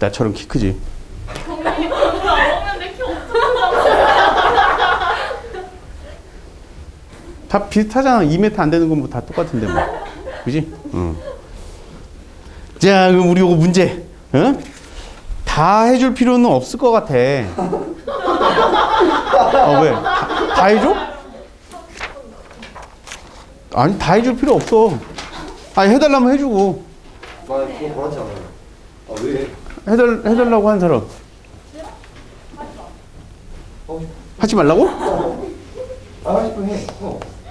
나처럼 키 크지. 다 비슷하잖아. 2m 안 되는 건 뭐 다 똑같은데 뭐. 그지? 응. 자, 그럼 우리 요거 문제. 응? 다 해줄 필요는 없을 것 같아. 어, 왜? 다, 다 해줘? 아니, 다 해줄 필요 없어. 아니, 해달라면 해주고. 나 그거 원하지 않아요. 아 왜? 해달, 해달라고 하는 사람. 어, 하지 말라고?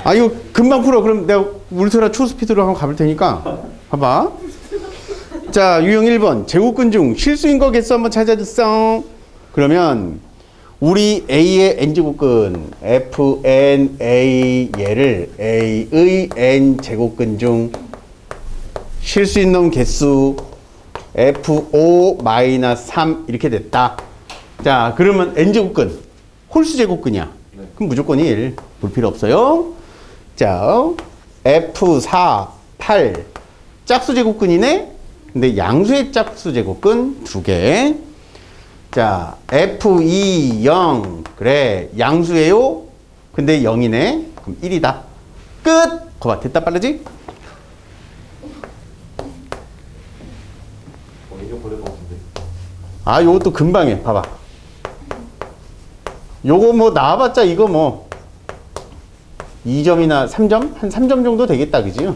아 이거 금방 풀어. 그럼 내가 울트라 초스피드로 한번 가볼 테니까. 봐봐. 자, 유형 1번. 제곱근 중 실수인 거 개수 한번 찾아주세요. 그러면 우리 A의 N제곱근 F, N, A 얘를 A의 N 제곱근 중 실수인 놈 개수 F5 마이너스 3 이렇게 됐다. 자, 그러면 N제곱근 홀수 제곱근이야. 그럼 무조건 1. 볼 필요 없어요. 자, F4, 8. 짝수 제곱근이네? 근데 양수의 짝수 제곱근 두 개. 자, F2, 0. 그래, 양수예요? 근데 0이네? 그럼 1이다. 끝! 거봐, 됐다 빠르지? 어 이거 보낼 것 같은데. 아, 요것도 금방 해. 봐봐. 요거 뭐 나와봤자 이거 뭐 2점이나 3점? 한 3점 정도 되겠다. 그지?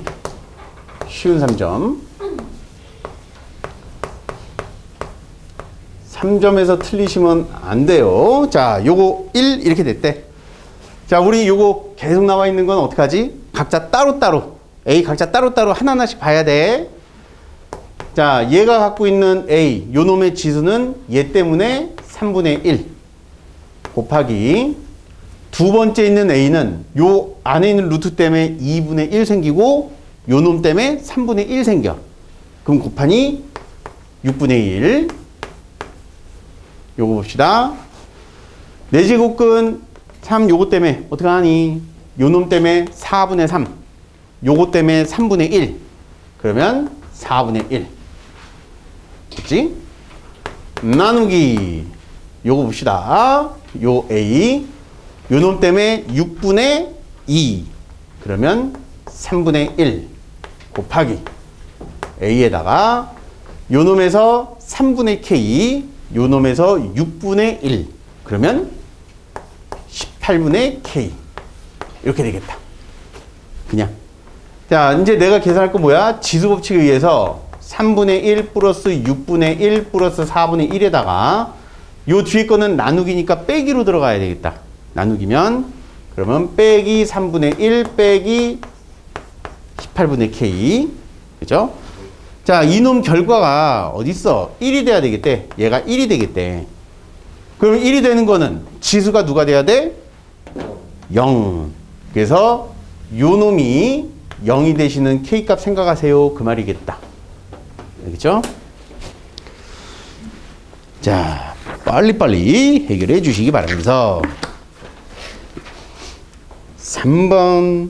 쉬운 3점. 3점에서 틀리시면 안 돼요. 자, 요거 1 이렇게 됐대. 자, 우리 요거 계속 나와 있는 건 어떡하지? 각자 따로따로. A 각자 따로따로 하나하나씩 봐야 돼. 자, 얘가 갖고 있는 A, 요 놈의 지수는 얘 때문에 3분의 1 곱하기 두 번째 있는 A는 요 안에 있는 루트 때문에 2분의 1 생기고 요 놈 때문에 3분의 1 생겨. 그럼 곱하니 6분의 1. 요거 봅시다. 네 내제곱근 3 요거 때문에 어떻게 하니? 요 놈 때문에 4분의 3. 요거 때문에 3분의 1. 그러면 4분의 1. 됐지? 나누기 요거 봅시다. 요 A 요놈 때문에 6분의 2 그러면 3분의 1 곱하기 A에다가 요 놈에서 3분의 K 요 놈에서 6분의 1 그러면 18분의 K 이렇게 되겠다. 그냥 자, 이제 내가 계산할 거 뭐야? 지수 법칙에 의해서 3분의 1 플러스 6분의 1 플러스 4분의 1에다가 요 뒤에 거는 나누기니까 빼기로 들어가야 되겠다. 나누기면 그러면 빼기 3분의 1 빼기 18분의 K. 그죠? 자, 이놈 결과가 어딨어? 1이 돼야 되겠대. 얘가 1이 되겠대. 그럼 1이 되는 거는 지수가 누가 돼야 돼? 0. 그래서 요 놈이 0이 되시는 K값 생각하세요. 그 말이겠다. 알겠죠? 자, 빨리빨리 해결해 주시기 바랍니다. 3번.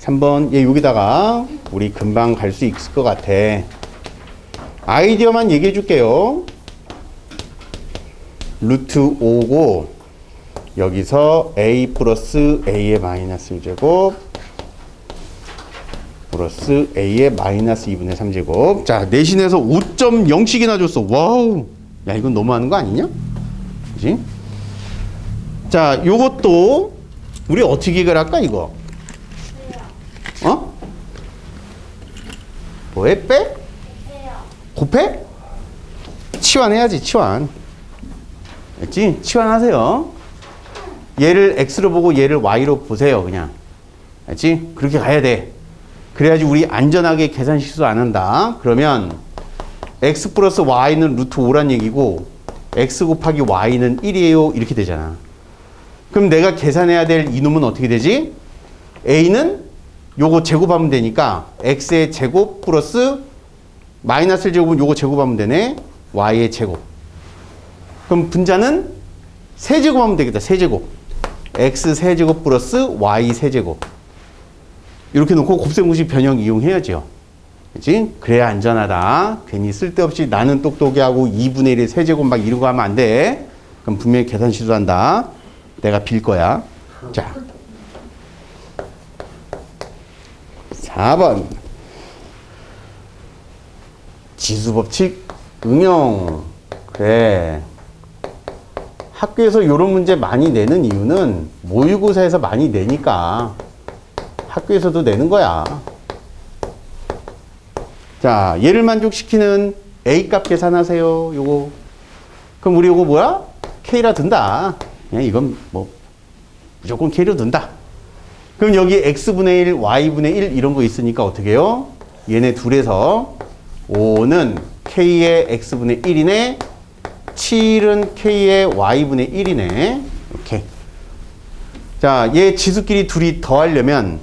3번. 얘 여기다가 우리 금방 갈 수 있을 것 같아. 아이디어만 얘기해 줄게요. 루트 5고 여기서 a 플러스 a의 마이너스 1제곱 플러스 a의 마이너스 2분의 3제곱. 자 내신에서 5.0씩이나 줬어. 와우. 야 이건 너무하는 거 아니냐? 그지? 자 요것도 우리 어떻게 해결할까 이거? 어? 뭐해? 빼? 곱해? 치환해야지 치환. 알지? 치환하세요. 얘를 x로 보고 얘를 y로 보세요 그냥. 알지? 그렇게 가야 돼 그래야지 우리 안전하게 계산 실수 안 한다. 그러면 x 플러스 y는 루트 5란 얘기고 x 곱하기 y는 1이에요. 이렇게 되잖아. 그럼 내가 계산해야 될 이놈은 어떻게 되지? a는 요거 제곱하면 되니까 x의 제곱 플러스 마이너스 1제곱은 요거 제곱하면 되네. y의 제곱. 그럼 분자는 세제곱하면 되겠다. 세제곱. x 세제곱 플러스 y 세제곱. 이렇게 놓고 곱셈공식 변형 이용해야죠. 그지? 그래야 안전하다. 괜히 쓸데없이 나는 똑똑이 하고 2분의 1의 세제곱 막 이런 거 하면 안 돼. 그럼 분명히 계산 실수한다. 내가 빌 거야. 자. 4번. 지수법칙 응용. 그래. 학교에서 이런 문제 많이 내는 이유는 모의고사에서 많이 내니까 학교에서도 내는 거야. 자, 얘를 만족시키는 A 값 계산하세요. 요거. 그럼 우리 요거 뭐야? K라 든다. 그냥 이건 뭐 무조건 K로 든다. 그럼 여기 X분의 1, Y분의 1 이런 거 있으니까 어떻게 해요? 얘네 둘에서 5는 K의 X분의 1이네. 7은 K의 Y분의 1이네. 이렇게. 자, 얘 지수끼리 둘이 더하려면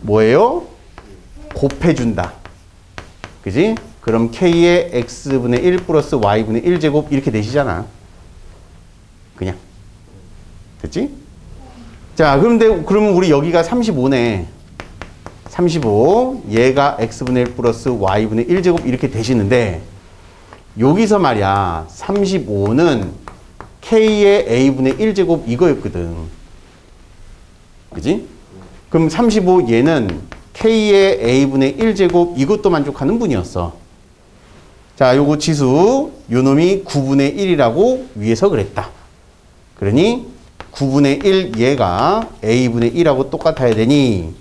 뭐예요? 곱해준다. 그지? 그럼 K의 X분의 1 플러스 Y분의 1제곱 이렇게 되시잖아. 그냥. 됐지? 자, 그런데, 그러면 우리 여기가 35네. 35. 얘가 X분의 1 플러스 Y분의 1제곱 이렇게 되시는데, 여기서 말이야, 35는 K의 A분의 1제곱 이거였거든. 그지? 그럼 35 얘는 K의 A분의 1제곱 이것도 만족하는 분이었어. 자, 요거 지수, 요 놈이 9분의 1이라고 위에서 그랬다. 그러니 9분의 1 얘가 A분의 1하고 똑같아야 되니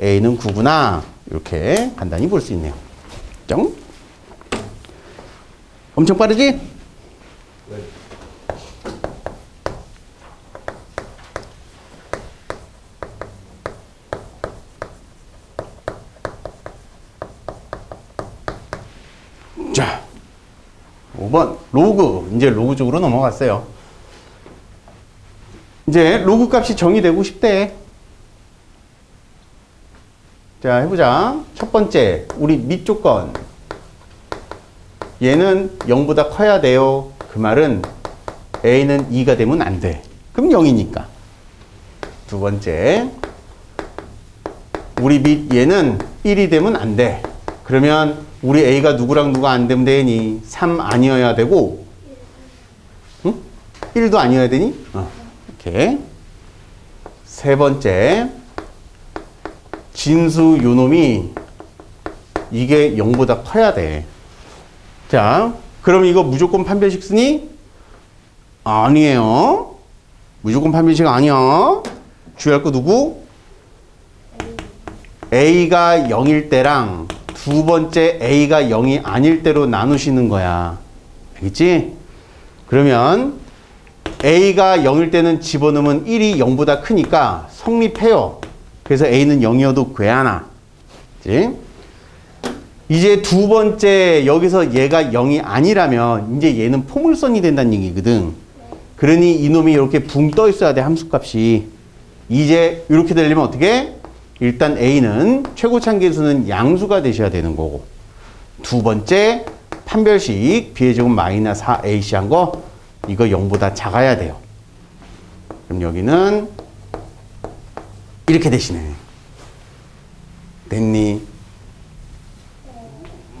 A는 9구나. 이렇게 간단히 볼 수 있네요. 정? 엄청 빠르지? 네. 자, 5번 로그 이제 로그 쪽으로 넘어갔어요. 이제 로그 값이 정의되고 싶대. 자, 해보자. 첫 번째, 우리 밑 조건. 얘는 0보다 커야 돼요. 그 말은 a는 2가 되면 안 돼. 그럼 0이니까. 두 번째, 우리 밑 얘는 1이 되면 안 돼. 그러면 우리 a가 누구랑 누가 안 되면 되니? 3 아니어야 되고, 응? 1도 아니어야 되니? 어, 이렇게. 세 번째, 진수 요놈이 이게 0보다 커야 돼. 자, 그럼 이거 무조건 판별식 쓰니? 아니에요. 무조건 판별식 아니야. 주의할 거 누구? A가 0일 때랑 두 번째 A가 0이 아닐 때로 나누시는 거야. 알겠지? 그러면 A가 0일 때는 집어넣으면 1이 0보다 크니까 성립해요. 그래서 A는 0이어도 괴하나. 그치? 이제 두 번째 여기서 얘가 0이 아니라면 이제 얘는 포물선이 된다는 얘기거든. 그러니 이놈이 이렇게 붕 떠 있어야 돼 함수값이. 이제 이렇게 되려면 어떻게? 일단 A는 최고창 계수는 양수가 되셔야 되는 거고. 두 번째 판별식 제곱 마이너스 4AC 한 거 이거 0보다 작아야 돼요. 그럼 여기는 이렇게 되시네. 됐니?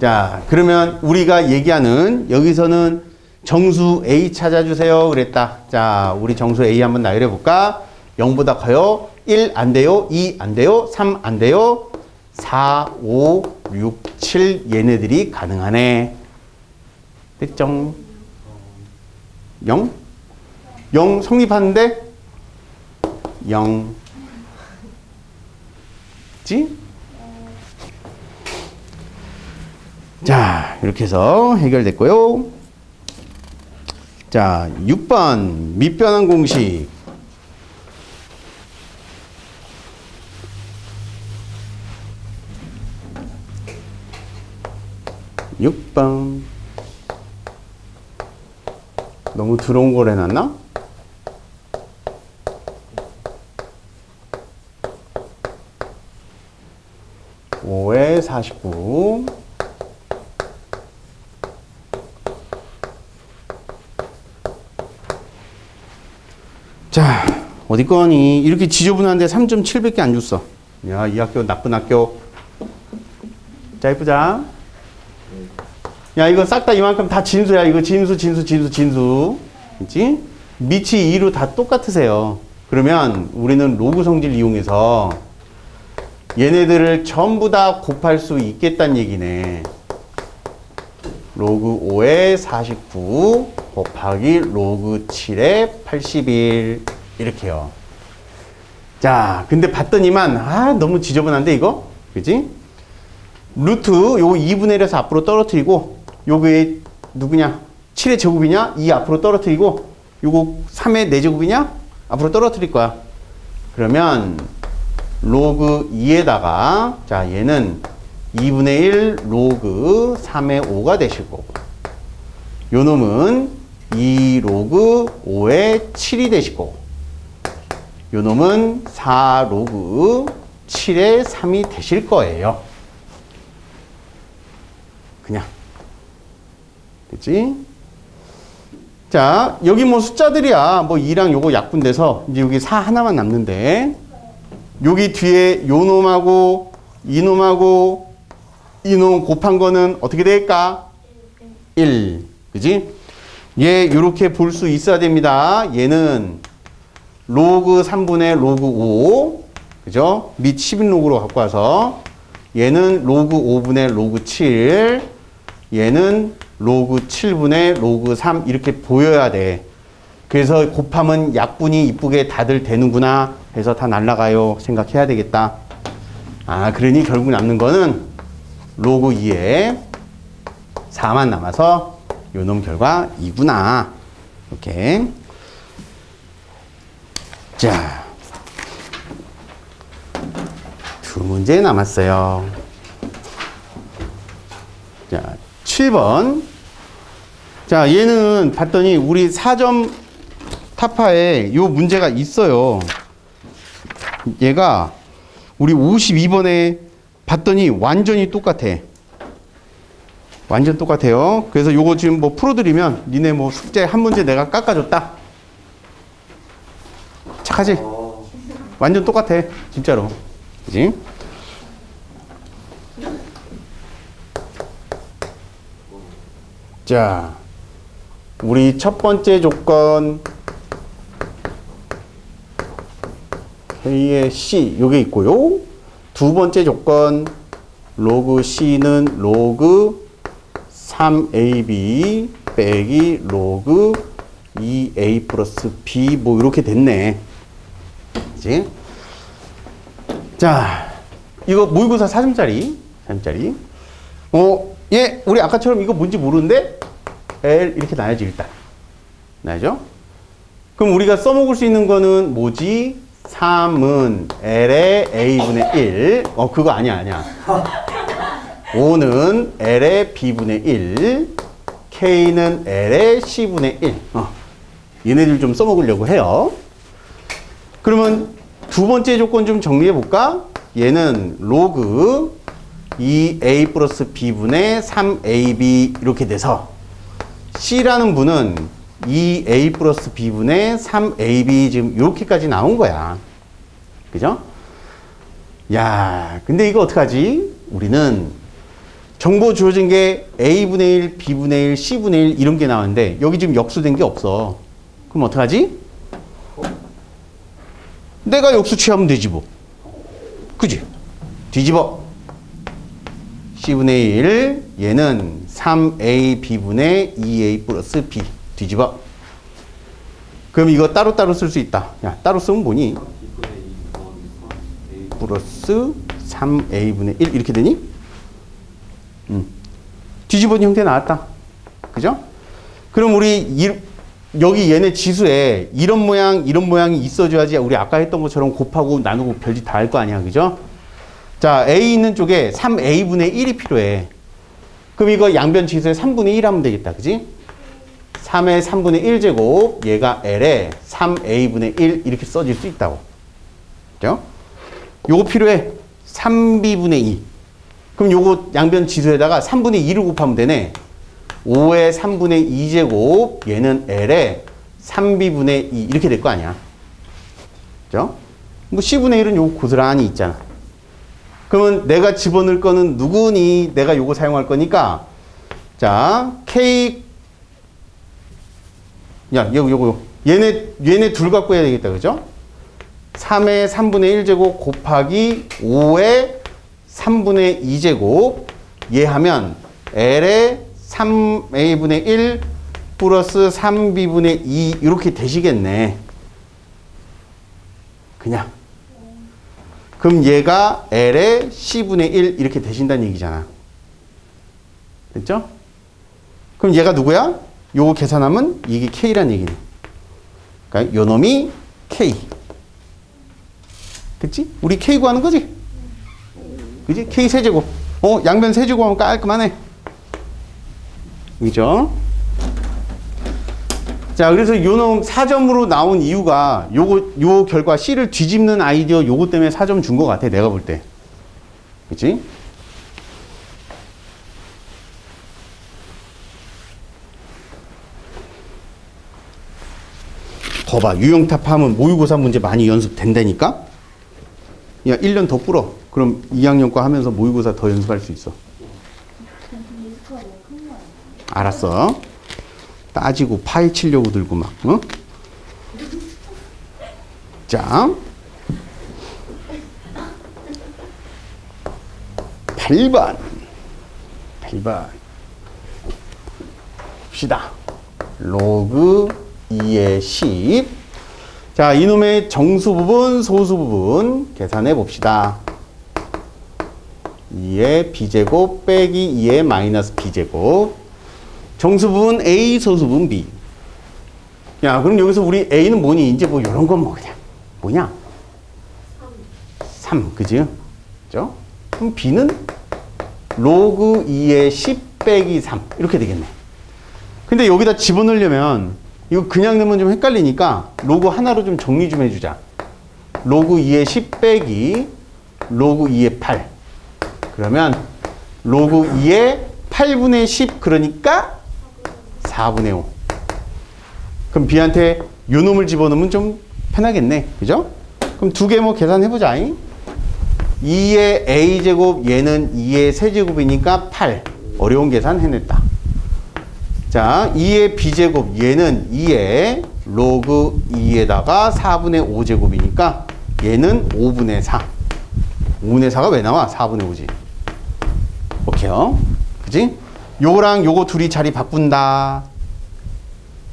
자, 그러면 우리가 얘기하는 여기서는 정수 A 찾아주세요. 그랬다. 자, 우리 정수 A 한번 나열해 볼까? 0보다 커요. 1 안 돼요. 2 안 돼요. 3 안 돼요. 4, 5, 6, 7 얘네들이 가능하네. 됐죠? 0? 0 성립하는데 0. 지? 자, 이렇게 해서 해결됐고요. 자, 6번 밑변환 공식. 육번 너무 들어온 걸 해놨나? 오에 49. 자, 어디 거니? 이렇게 지저분한데 3.7밖에 안 줬어. 야, 이 학교 나쁜 학교. 자, 예쁘자. 야, 이거 싹 다 이만큼 다 진수야. 이거 진수, 진수, 진수, 진수. 그치? 밑이 2로 다 똑같으세요. 그러면 우리는 로그 성질 이용해서 얘네들을 전부 다 곱할 수 있겠다는 얘기네. 로그 5에 49 곱하기 로그 7에 81 이렇게요. 자, 근데 봤더니만 아 너무 지저분한데 이거, 그지? 루트 요거 2분의 1에서 앞으로 떨어뜨리고 요게 누구냐? 7의 제곱이냐? 2 앞으로 떨어뜨리고 요거 3의 4제곱이냐? 앞으로 떨어뜨릴 거야. 그러면 로그 2에다가 자 얘는 2분의 1 로그 3의 5가 되실 거고 요 놈은 2 로그 5의 7이 되실 거고 요 놈은 4 로그 7의 3이 되실 거예요. 그냥 됐지? 자, 여기 뭐 숫자들이야. 뭐 2랑 요거 약분돼서 이제 여기 4 하나만 남는데 여기 뒤에 요 놈하고 이 놈하고 이 놈 곱한 거는 어떻게 될까? 1. 그지? 얘 요렇게 볼 수 있어야 됩니다. 얘는 로그 3분의 로그 5. 그죠? 밑 11로그로 갖고 와서 얘는 로그 5분의 로그 7. 얘는 로그 7분의 로그 3 이렇게 보여야 돼. 그래서 곱하면 약분이 이쁘게 다들 되는구나 해서 다 날라가요 생각해야 되겠다. 아 그러니 결국 남는 거는 로그 2에 4만 남아서 요놈 결과 2구나. 이렇게. 자. 두 문제 남았어요. 자, 7번. 자, 얘는 봤더니 우리 4점 타파에 요 문제가 있어요. 얘가 우리 52번에 봤더니 완전히 똑같아. 완전 똑같아요. 그래서 요거 지금 뭐 풀어드리면 니네 뭐 숙제 한 문제 내가 깎아줬다. 착하지? 어, 완전 똑같아. 진짜로. 그지? 자, 우리 첫 번째 조건 K의 C 요게 있고요. 두 번째 조건 로그 C는 로그 3AB 빼기 로그 2A 플러스 B 뭐 이렇게 됐네. 그지? 자, 이거 모의고사 4점짜리, 4점짜리. 어, 예, 우리 아까처럼 이거 뭔지 모르는데 L 이렇게 나야지 일단. 나야죠? 그럼 우리가 써먹을 수 있는 거는 뭐지? 3은 L의 A분의 1. 어, 그거 아니야, 아니야. 5는 L의 B분의 1. K는 L의 C분의 1. 어, 얘네들 좀 써먹으려고 해요. 그러면 두 번째 조건 좀 정리해 볼까? 얘는 로그 2a 플러스 b분의 3ab 이렇게 돼서 c라는 분은 2a 플러스 b분의 3ab 지금 이렇게까지 나온 거야. 그죠? 야, 근데 이거 어떡하지? 우리는 정보 주어진 게 a분의 1, b분의 1, c분의 1 이런 게 나왔는데 여기 지금 역수된 게 없어. 그럼 어떡하지? 내가 역수 취하면 되지 뭐. 그지? 뒤집어. C분의 1, 얘는 3AB분의 2A 플러스 B. 뒤집어. 그럼 이거 따로따로 쓸 수 있다. 야, 따로 쓰면 뭐니? 플러스 3A분의 1 이렇게 되니? 음. 뒤집어진 형태 나왔다. 그죠? 그럼 우리 이, 여기 얘네 지수에 이런 모양, 이런 모양이 있어줘야지 우리 아까 했던 것처럼 곱하고 나누고 별짓 다 할 거 아니야. 그죠? 자, A 있는 쪽에 3A분의 1이 필요해. 그럼 이거 양변 지수에 3분의 1 하면 되겠다. 그지? 3의 3분의 1제곱, 얘가 L에 3A분의 1 이렇게 써질 수 있다고. 그죠? 요거 필요해. 3B분의 2. 그럼 요거 양변 지수에다가 3분의 2를 곱하면 되네. 5의 3분의 2제곱, 얘는 L에 3B분의 2 이렇게 될 거 아니야. 그죠? 뭐 C분의 1은 요 고스란히 있잖아. 그러면 내가 집어넣을 거는 누구니? 내가 요거 사용할 거니까 자 K 야 요거 요거 얘네 얘네 둘 갖고 해야 되겠다 그죠? 3의 3분의 1제곱 곱하기 5의 3분의 2제곱 얘 하면 L의 3A분의 1 플러스 3B분의 2 이렇게 되시겠네. 그냥. 그럼 얘가 L의 C분의 1 이렇게 되신다는 얘기잖아. 됐죠? 그럼 얘가 누구야? 요거 계산하면 이게 K란 얘기네. 그러니까 요 놈이 K. 됐지? 우리 K 구하는 거지? 그지? K 세제곱. 어, 양변 세제곱 하면 깔끔하네. 그죠? 자, 그래서 요놈 4점으로 나온 이유가 요거, 요 결과 C를 뒤집는 아이디어 요거 때문에 4점 준 것 같아, 내가 볼 때. 그치? 거봐, 유형탑 하면 모의고사 문제 많이 연습된다니까? 야, 1년 더 불어. 그럼 2학년 거 하면서 모의고사 더 연습할 수 있어. 알았어. 따지고 파헤치려고 들고 막, 어? 자. 8번. 8번. 봅시다. 로그 2의 10. 자, 이놈의 정수 부분, 소수 부분 계산해 봅시다. 2의 b제곱 빼기 2의 마이너스 b제곱. 정수 부분 A, 소수 부분 B. 야, 그럼 여기서 우리 A는 뭐니? 이제 뭐 이런 건 뭐 그냥 뭐냐? 3, 그지? 그죠? 그럼 B는 로그 2의 10 빼기 3 이렇게 되겠네. 근데 여기다 집어넣으려면 이거 그냥 넣으면 좀 헷갈리니까 로그 하나로 좀 정리 좀 해주자. 로그 2의 10 빼기 로그 2의 8. 그러면 로그 2의 8분의 10 그러니까 4분의 5. 그럼 B한테 요 놈을 집어넣으면 좀 편하겠네. 그죠? 그럼 두 개 뭐 계산해보자. 2의 A제곱 얘는 2의 세제곱이니까 8. 어려운 계산 해냈다. 자, 2의 B제곱 얘는 2의 로그 2에다가 4분의 5제곱이니까 얘는 5분의 4. 5분의 4가 왜 나와? 4분의 5지. 오케이요. 그지? 요거랑 요거 둘이 자리 바꾼다.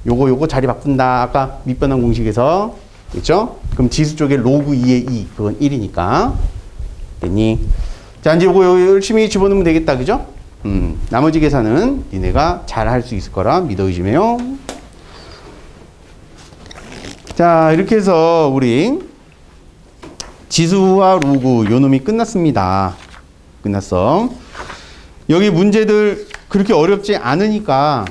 요거 요거 자리 바꾼다. 아까 밑변환 공식에서. 그렇죠? 그럼 지수 쪽에 로그 2의 2. 그건 1이니까. 됐니? 자, 이제 요거 요- 열심히 집어넣으면 되겠다. 그죠? 음, 나머지 계산은 니네가 잘 할 수 있을 거라 믿어 의심해요. 자, 이렇게 해서 우리 지수와 로그 요 놈이 끝났습니다. 끝났어. 여기 문제들 그렇게 어렵지 않으니까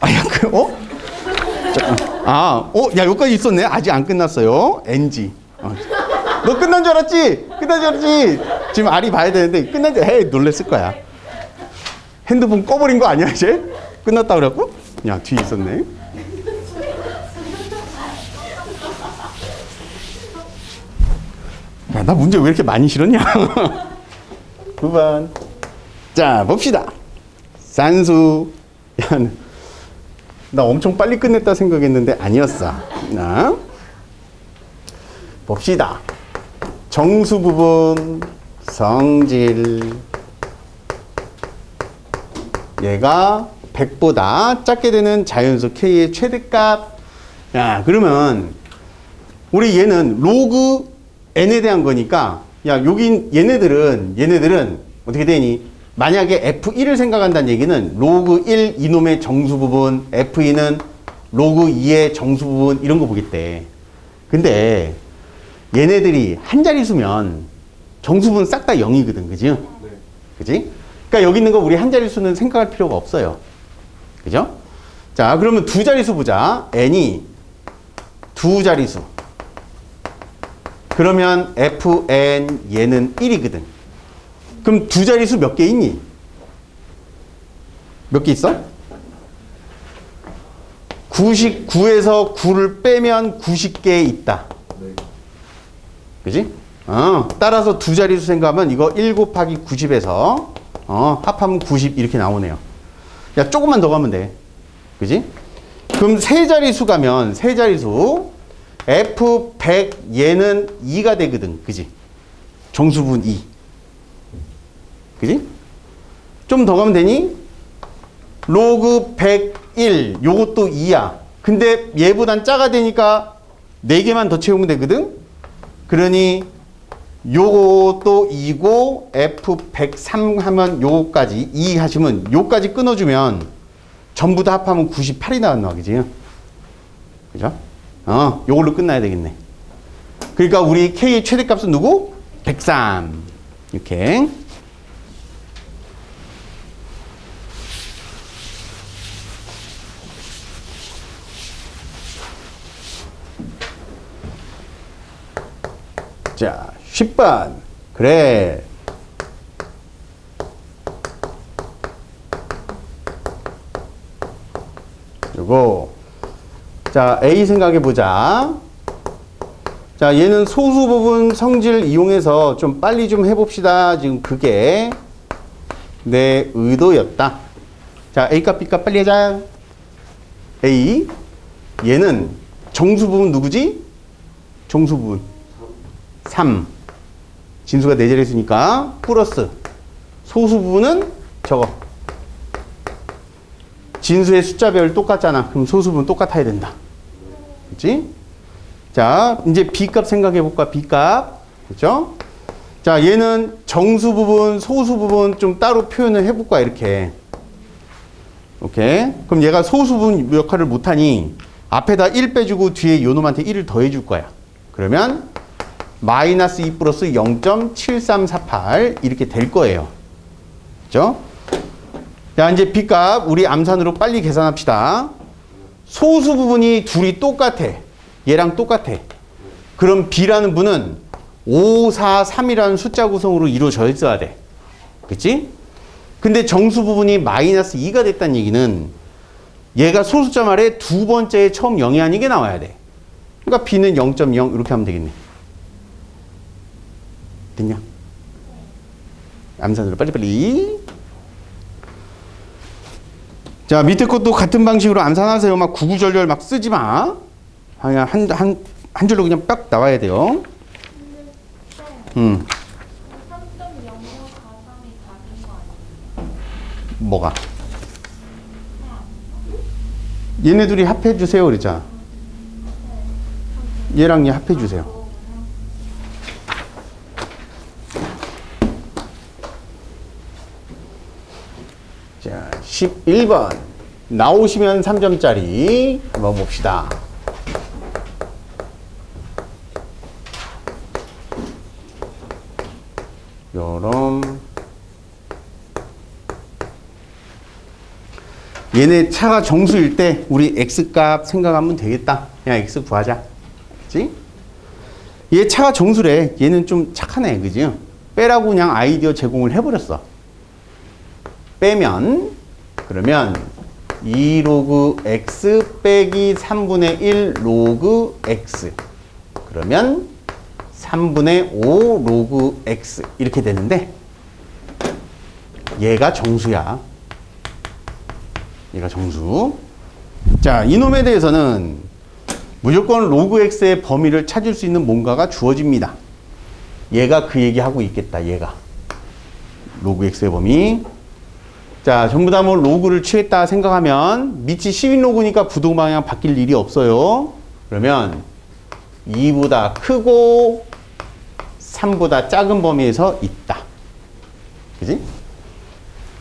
아, 야, 그, 어? 아, 어, 야, 여기까지 있었네. 아직 안 끝났어요. NG. 어. 너 끝난 줄 알았지? 끝난 줄 알았지? 지금 알이 봐야 되는데, 끝난 줄, 헤이, 놀랬을 거야. 핸드폰 꺼버린 거 아니야, 이제? 끝났다 그래갖고? 야, 뒤에 있었네. 야, 나 문제 왜 이렇게 많이 실었냐? 9번. 자, 봅시다. 산수. 야, 나 엄청 빨리 끝냈다 생각했는데 아니었어. 나 봅시다. 정수 부분 성질 얘가 100보다 작게 되는 자연수 K의 최대값. 야, 그러면 우리 얘는 로그 n에 대한 거니까 야, 여기 얘네들은 얘네들은 어떻게 되니? 만약에 F1을 생각한다는 얘기는 로그 1 이놈의 정수 부분, F2는 로그 2의 정수 부분 이런 거 보겠대. 근데 얘네들이 한 자릿수면 정수 부분 싹 다 0이거든. 그지? 네. 그지? 그러니까 여기 있는 거 우리 한 자릿수는 생각할 필요가 없어요. 그죠? 자, 그러면 두 자릿수 보자. n이 두 자릿수. 그러면 fn 얘는 1이거든. 그럼 두 자릿수 몇 개 있니? 몇 개 있어? 99에서 9를 빼면 90개 있다. 네. 그지? 어, 따라서 두 자릿수 생각하면 이거 1 곱하기 90에서 어, 합하면 90 이렇게 나오네요. 야, 조금만 더 가면 돼. 그지? 그럼 세 자릿수 가면 세 자릿수 F100 얘는 2가 되거든. 그지? 정수분 2. 그지? 좀 더 가면 되니? 로그 101 요것도 2야. 근데 얘보단 작아 되니까 4개만 더 채우면 되거든? 그러니 요것도 2고 F103 하면 요거까지 2 하시면 요까지 끊어주면 전부 다 합하면 98이 나왔나 그지? 그죠? 어, 요걸로 끝나야 되겠네. 그러니까 우리 K의 최대값은 누구? 103. 이렇게. 자, 10번. 그래. 요거. 자, A 생각해 보자. 자, 얘는 소수 부분 성질 이용해서 좀 빨리 좀 해봅시다. 지금 그게 내 의도였다. 자, A값, B값 빨리 하자. A. 얘는 정수 부분 누구지? 정수 부분. 3. 진수가 4자리 있으니까 플러스 소수 부분은 저거. 진수의 숫자별 똑같잖아. 그럼 소수 부분 똑같아야 된다. 그렇지? 자, 이제 B값 생각해 볼까? B값. 그렇죠? 자, 얘는 정수 부분, 소수 부분 좀 따로 표현을 해 볼까? 이렇게. 오케이. 그럼 얘가 소수 부분 역할을 못 하니 앞에다 1 빼주고 뒤에 요 놈한테 1을 더해 줄 거야. 그러면 마이너스 2 플러스 0.7348 이렇게 될 거예요. 그죠? 자, 이제 B값 우리 암산으로 빨리 계산합시다. 소수 부분이 둘이 똑같아. 얘랑 똑같아. 그럼 B라는 분은 5, 4, 3이라는 숫자 구성으로 이루어져 있어야 돼. 그치? 근데 정수 부분이 마이너스 2가 됐다는 얘기는 얘가 소수점 아래 두 번째에 처음 0이 아닌 게 나와야 돼. 그러니까 B는 0.0 이렇게 하면 되겠네. 됐냐? 암산으로 빨리빨리. 자, 밑에 것도 같은 방식으로 암산하세요. 막 구구절절 막 쓰지 마. 그냥 한, 한, 한 줄로 그냥 빡 나와야 돼요. 음, 3.0543이 다른 거 아니에요? 뭐가? 얘네 둘이 합해 주세요. 그랬잖아. 얘랑 얘 합해 주세요. 자, 11번. 나오시면 3점짜리 한번 봅시다. 요럼 얘네 차가 정수일 때 우리 x값 생각하면 되겠다. 그냥 x 구하자. 그치? 얘 차가 정수래. 얘는 좀 착하네. 그지? 빼라고 그냥 아이디어 제공을 해버렸어. 빼면, 그러면 2 로그 x 빼기 3분의 1 로그 x. 그러면 3분의 5 로그 x. 이렇게 되는데, 얘가 정수야. 얘가 정수. 자, 이놈에 대해서는 무조건 로그 x의 범위를 찾을 수 있는 뭔가가 주어집니다. 얘가 그 얘기하고 있겠다, 얘가. 로그 x의 범위. 자, 전부 다 뭐 로그를 취했다 생각하면 밑이 12로그니까 부동 방향 바뀔 일이 없어요. 그러면 2보다 크고 3보다 작은 범위에서 있다. 그지?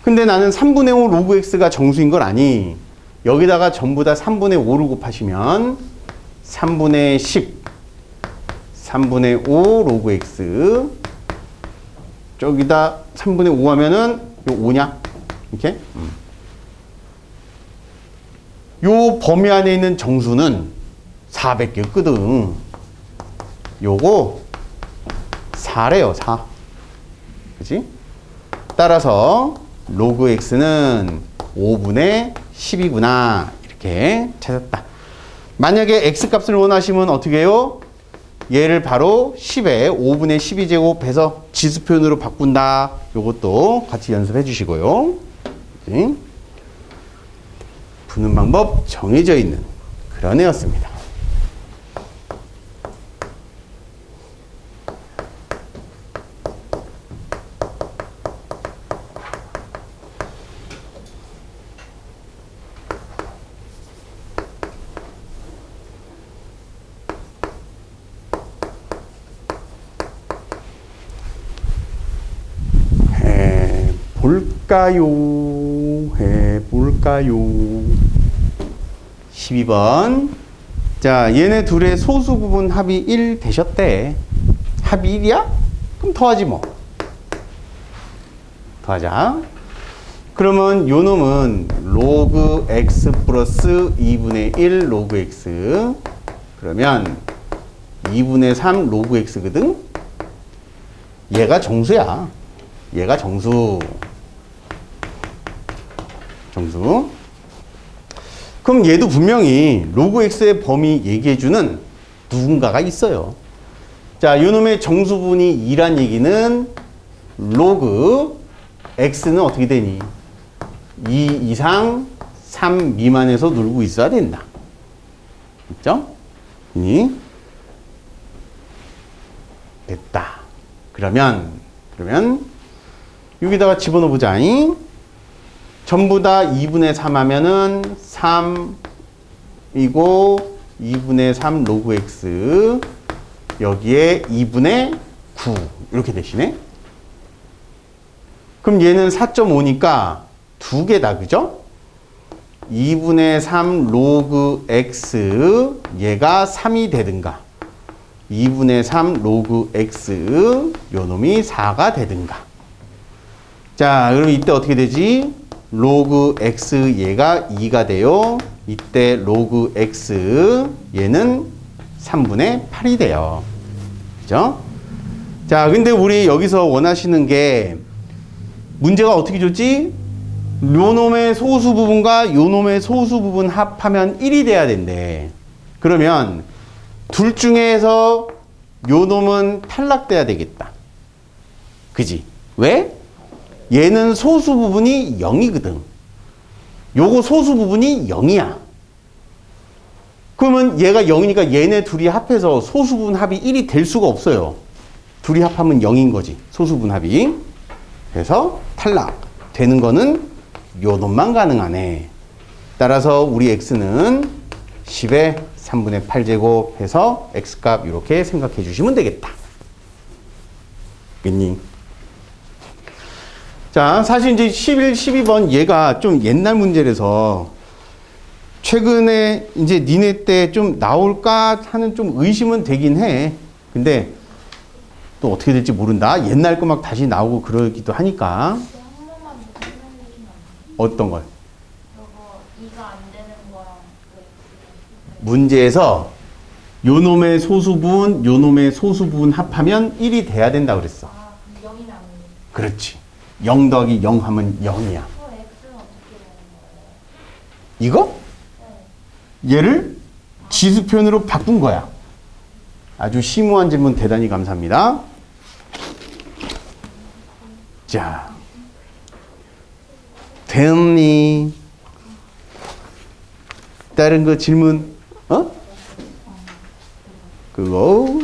근데 나는 3분의 5 로그 x가 정수인 걸 아니. 여기다가 전부 다 3분의 5를 곱하시면 3분의 10, 3분의 5 로그 x. 저기다 3분의 5 하면은 요 5냐? 이렇게? 음. 요 범위 안에 있는 정수는 400개 끄등. 요거 4래요, 4. 그지? 따라서 로그 x는 5분의 10이구나. 이렇게 찾았다. 만약에 x 값을 원하시면 어떻게 해요? 얘를 바로 10에 5분의 12제곱 해서 지수표현으로 바꾼다. 요것도 같이 연습해 주시고요. 네. 푸는 방법 정해져 있는 그런 애였습니다. 해 볼까요? 해 볼까요? 12번. 자, 얘네 둘의 소수 부분 합이 1 되셨대. 합이 1이야? 그럼 더하지 뭐. 더하자. 그러면 요 놈은 로그 x 플러스 2분의 1 로그 x. 그러면 2분의 3 로그 x거든? 얘가 정수야. 얘가 정수. 정수. 그럼 얘도 분명히 로그 x의 범위 얘기해주는 누군가가 있어요. 자, 요놈의 정수분이 2란 얘기는 로그 x는 어떻게 되니? 2 이상 3 미만에서 놀고 있어야 된다. 있죠? 니 됐다. 그러면 그러면 여기다가 집어넣어 보자. 전부 다 2분의 3 하면은 3이고 2분의 3 로그 x 여기에 2분의 9 이렇게 되시네. 그럼 얘는 4.5니까 두 개다. 그죠? 2분의 3 로그 x 얘가 3이 되든가 2분의 3 로그 x 요 놈이 4가 되든가 자 그럼 이때 어떻게 되지? 로그 x 얘가 2가 돼요 이때 로그 x 얘는 3분의 8이 돼요 그죠? 자 근데 우리 여기서 원하시는 게 문제가 어떻게 줬지? 요 놈의 소수 부분과 요 놈의 소수 부분 합하면 1이 돼야 된대. 그러면 둘 중에서 요 놈은 탈락돼야 되겠다. 그지? 왜? 얘는 소수 부분이 0이거든. 요거 소수 부분이 0이야. 그러면 얘가 0이니까 얘네 둘이 합해서 소수 부분 합이 1이 될 수가 없어요. 둘이 합하면 0인 거지. 소수 부분 합이. 그래서 탈락. 되는 거는 요 놈만 가능하네. 따라서 우리 x는 10의 3분의 8제곱 해서 x값 이렇게 생각해 주시면 되겠다. 겠니? 자, 사실 이제 11, 12번 얘가 좀 옛날 문제라서 최근에 이제 니네 때 좀 나올까 하는 좀 의심은 되긴 해. 근데 또 어떻게 될지 모른다. 옛날 거 막 다시 나오고 그러기도 하니까. 어떤 걸? 문제에서 요 놈의 소수분, 요 놈의 소수분 합하면 1이 돼야 된다 그랬어. 아, 그럼 0이 남는 그렇지. 0 더하기 0 하면 0이야. 거. X는 어떻게 되는 거예요? 이거? 네. 얘를 지수표현으로 바꾼 거야. 아주 심오한 질문 대단히 감사합니다. 자, 됐니? 다른 거 질문? 어? 그거